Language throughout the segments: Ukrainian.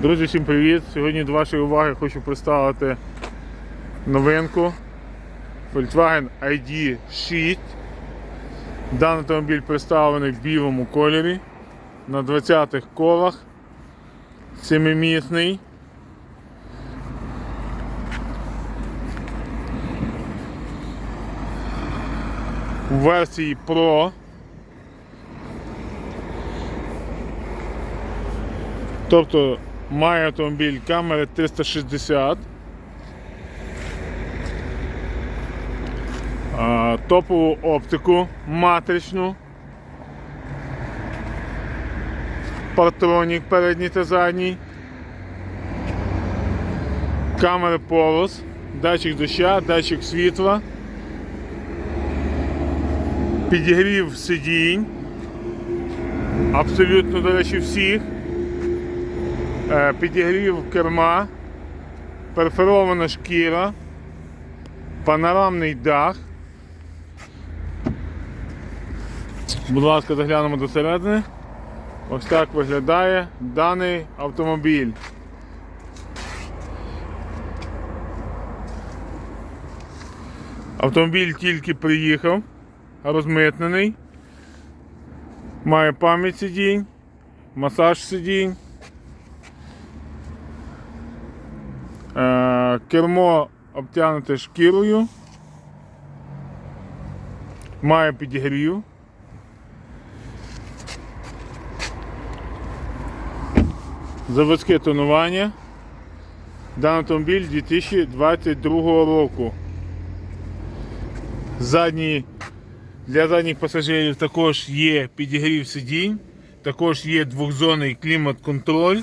Друзі, всім привіт! Сьогодні до вашої уваги хочу представити новинку Volkswagen ID6. Даний автомобіль представлений в білому кольорі на 20-х колах. Семимісний. В версії Pro. Тобто має автомобіль камери 360. Топову оптику матричну. Партронік передній та задній. Камери полос, датчик доща, датчик світла. Підігрів сидінь. Абсолютно, до речі, всіх. Е, підігрів керма, перфорована шкіра, панорамний дах. Будь ласка, заглянемо до середини. Ось так виглядає даний автомобіль. Автомобіль тільки приїхав, розмитнений, має пам'ять сидінь, масаж сидінь. Кермо обтягнуте шкірою. Має підігрів. Заводське тонування. Даний автомобіль 2022 року. Задній, для задніх пасажирів також є підігрів сидінь, також є двохзонний клімат-контроль.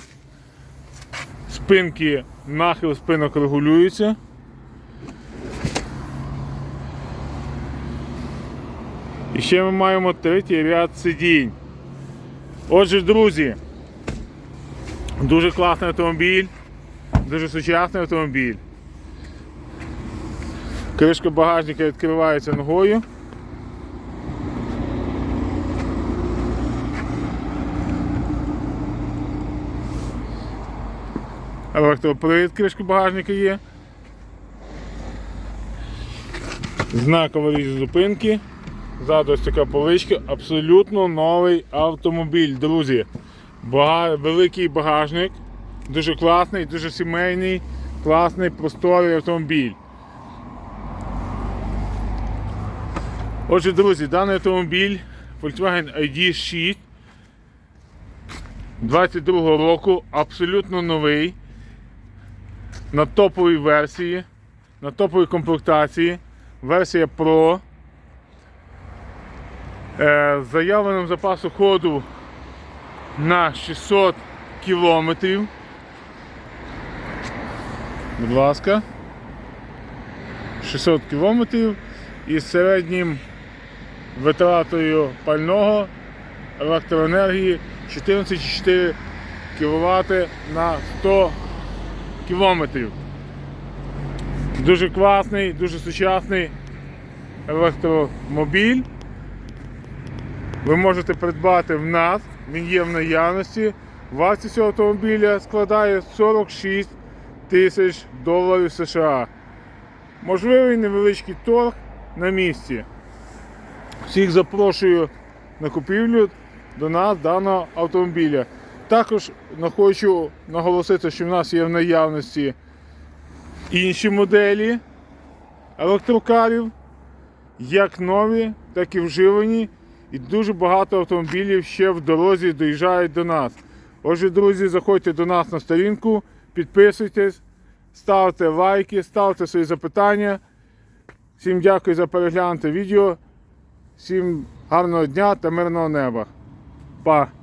Спинки, нахил спинок регулюється. І ще ми маємо третій ряд сидінь. Отже, друзі, дуже класний автомобіль, дуже сучасний автомобіль. Кришка багажника відкривається ногою. Електропривід кришки багажника є. Знакова річ зупинки. Ззаду ось така поличка. Абсолютно новий автомобіль, друзі. Бага... Великий багажник. Дуже класний, дуже сімейний, класний, просторий автомобіль. Отже, друзі, даний автомобіль Volkswagen ID6 22 року, абсолютно новий, на топовій версії, на топовій комплектації, версія Pro. Е, з заявленим запасу ходу на 600 кілометрів. Будь ласка. 600 кілометрів із середнім витратою пального електроенергії 14,4 кВт на 100 кілометрів. Дуже класний, дуже сучасний електромобіль. Ви можете придбати в нас, він є в наявності. Вартість цього автомобіля складає 46 тисяч доларів США. Можливий невеличкий торг на місці. Всіх запрошую на купівлю до нас даного автомобіля. Також хочу наголосити, що в нас є в наявності інші моделі електрокарів, як нові, так і вживані. І дуже багато автомобілів ще в дорозі доїжджають до нас. Отже, друзі, заходьте до нас на сторінку, підписуйтесь, ставте лайки, ставте свої запитання. Всім дякую за переглянуте відео. Всім гарного дня та мирного неба. Па!